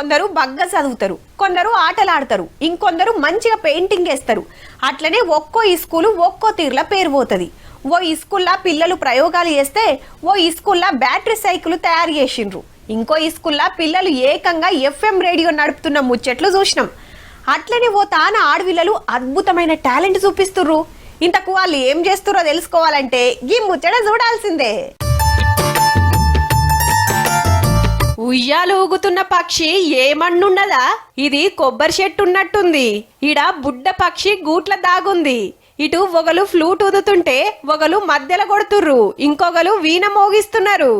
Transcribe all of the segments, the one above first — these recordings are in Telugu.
కొందరు బగ్గ చదువుతారు కొందరు ఆటలాడతారు ఇంకొందరు మంచిగా పెయింటింగ్ వేస్తారు. అట్లనే ఒక్కో ఇస్కూలు ఒక్కో తీరుల పేరు పోతుంది. ఓ ఇస్కూల్లా పిల్లలు ప్రయోగాలు చేస్తే ఓ ఇస్కూల్లా బ్యాటరీ సైకిల్ తయారు చేసిండ్రు. ఇంకో ఇస్కూల్లా పిల్లలు ఏకంగా ఎఫ్ఎం రేడియో నడుపుతున్న ముచ్చట్లు చూసినాం. అట్లనే ఓ తాన ఆడవిల్లలు అద్భుతమైన టాలెంట్ చూపిస్తుర్రు. ఇంతకు వాళ్ళు ఏం చేస్తుర్రో తెలుసుకోవాలంటే ఈ ముచ్చట చూడాల్సిందే. ఉయ్యాలు ఊగుతున్న పక్షి ఏమన్నున్నదా ఇది కొబ్బరి చెట్టు ఉన్నట్టుంది ఈడ బుడ్డ పక్షి గూట్ల దాగుంది. ఇటు ఒకలు ఫ్లూట్ ఊదుతుంటే ఒకలు మధ్యలో కొడుతుర్రు. ఇంకొకలు వీణ మోగిస్తున్నారు.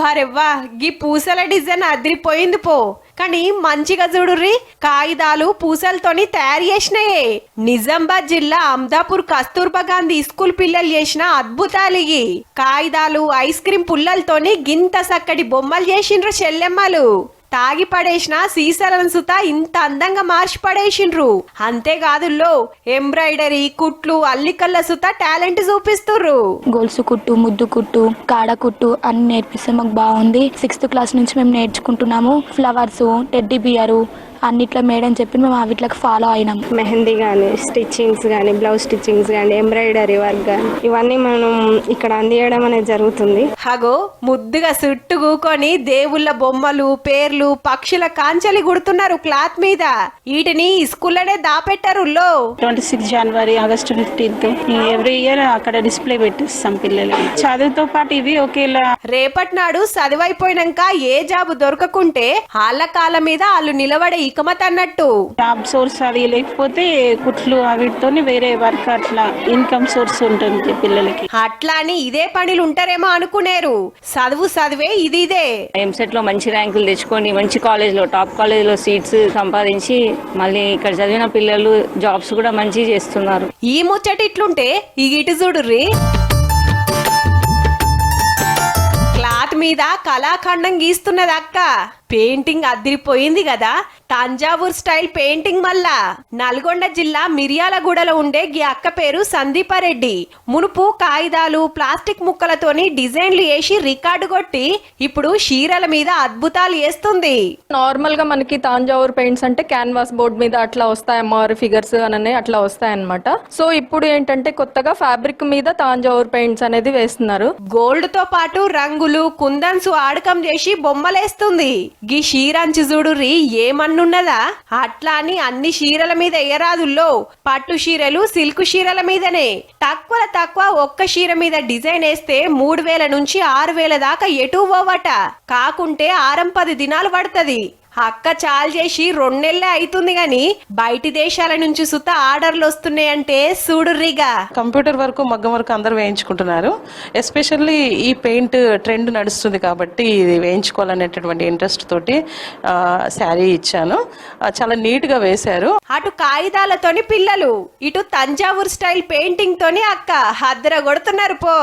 వారెవ్వా గీ పూసల డిజైన్ అదిరిపోయింది పో. కానీ మంచిగా చూడుర్రి. కాగితాలు పూసలతోని తయారు చేసినాయే. నిజామాబాద్ జిల్లా అమ్దాపూర్ కస్తూర్బా గాంధీ స్కూల్ పిల్లలు చేసిన అద్భుతాలు ఇవి కాగితాలు ఐస్ క్రీమ్ పుల్లలతోని గింత సక్కటి బొమ్మలు చేసిండ్రు చెల్లెమ్మలు. తాగి పడేసిన సీసాలను సుత ఇంత అందంగా మార్చి పడేసిండ్రు. అంతేకాదుల్లో ఎంబ్రాయిడరీ కుట్లు అల్లికల్ల సుత టాలెంట్ చూపిస్తుర్రు. గొలుసు కుట్టు ముద్దు కుట్టు కాడ కుట్టు అన్ని నేర్పిస్తే మాకు బాగుంది. సిక్స్త్ క్లాస్ నుంచి మేము నేర్చుకుంటున్నాము. ఫ్లవర్స్ టెడ్డీ బియరు అన్నిట్లో మేడం చెప్పి మేము అవిట్లకు ఫాలో అయినాం మెహందీ కానీ స్టిచ్చింగ్స్ కానీ బ్లౌజ్ స్టిచ్చింగ్స్ కానీ ఎంబ్రాయిడరీ వర్క్ కానీ ఇవన్నీ మనం ఇక్కడ అందియడం అనేది జరుగుతుంది. హగో ముద్దుగా సుట్టు కూకొని దేవుళ్ళ బొమ్మలు పేర్లు పక్షుల కాంచెలి గుడుతున్నారు క్లాత్ మీద. వీటిని ఈ స్కూల్లోనే దాపెట్టారు లో. Twenty six January August fifteenth every year అక్కడ డిస్ప్లే పెట్టిస్తాం పిల్లలకి. చదువుతో పాటు ఇవి ఒకేలా. రేపటి నాడు చదువైపోయినాక ఏ జాబు దొరకకుంటే వాళ్ళ కాళ్ళ మీద వాళ్ళు నిలబడే ఇకమత్ అన్నట్టు? జాబ్ సోర్స్ అది లేకపోతే కుట్లు వీటితోని వేరే వర్క్ అట్లా ఇన్కమ్ సోర్స్ ఉంటుంది పిల్లలకి. అట్లా అని ఇదే పనులు ఉంటారేమో అనుకునేరు. చదువు చదివే ఇది ఇదే. ఎంసెట్లో మంచి ర్యాంకులు తెచ్చుకొని మంచి కాలేజ్లో టాప్ కాలేజ్లో సీట్స్ సంపాదించి మళ్ళీ ఇక్కడ చదివిన పిల్లలు జాబ్స్ కూడా మంచి చేస్తున్నారు. ఈ ముచ్చట ఇట్లుంటే ఈ ఇటు చూడుర్రి. క్లాత్ మీద కళాఖండం గీస్తున్నది అక్క. పెయింటింగ్ అదిరిపోయింది కదా తంజావూర్ స్టైల్ పెయింటింగ్ మళ్ళా నల్గొండ జిల్లా మిర్యాలగూడలో ఉండే గీ అక్క పేరు సందీపారెడ్డి. మునుపు కాగితాలు ప్లాస్టిక్ ముక్కలతోని డిజైన్లు వేసి రికార్డు కొట్టి ఇప్పుడు చీరల మీద అద్భుతాలు వేస్తుంది నార్మల్గా మనకి తాంజావూర్ పెయింట్స్ అంటే క్యాన్వాస్ బోర్డ్ మీద అట్లా వస్తాయి అమ్మవారి ఫిగర్స్ అని అట్లా వస్తాయన్నమాట. సో ఇప్పుడు ఏంటంటే కొత్తగా ఫ్యాబ్రిక్ మీద తాంజావూర్ పెయింట్స్ అనేది వేస్తున్నారు. గోల్డ్తో పాటు రంగులు కుందన్స్ ఆడకం చేసి బొమ్మలేస్తుంది. గీ షీరంచి చూడుర్రి ఏమన్నున్నదా అట్లా అని అన్ని చీరల మీద ఎయరాదుల్లో పట్టు చీరలు సిల్క్ చీరల మీదనే. తక్కువ తక్కువ ఒక్క చీర మీద డిజైన్ వేస్తే మూడు వేల నుంచి ఆరు వేల దాకా ఎటు పోవట. కాకుంటే ఆరం పది దినాలు పడుతుంది. అక్క చాలు చేసి రెండెళ్ళే అవుతుంది గాని బయటి దేశాల నుంచి సుత ఆర్డర్లు వస్తున్నాయంటే చూడుర్రిగా కంప్యూటర్ వరకు మగ్గం వరకు అందరూ వేయించుకుంటున్నారు. ఎస్పెషల్లీ ఈ పెయింట్ ట్రెండ్ నడుస్తుంది కాబట్టి ఇది వేయించుకోవాలనేటటువంటి ఇంట్రెస్ట్ తోటి శారీ ఇచ్చాను. చాలా నీట్గా వేశారు. అటు కాగితాలతోని పిల్లలు ఇటు తంజావూర్ స్టైల్ పెయింటింగ్ తోని అక్క. హద్దర కొడుతున్నారు పో.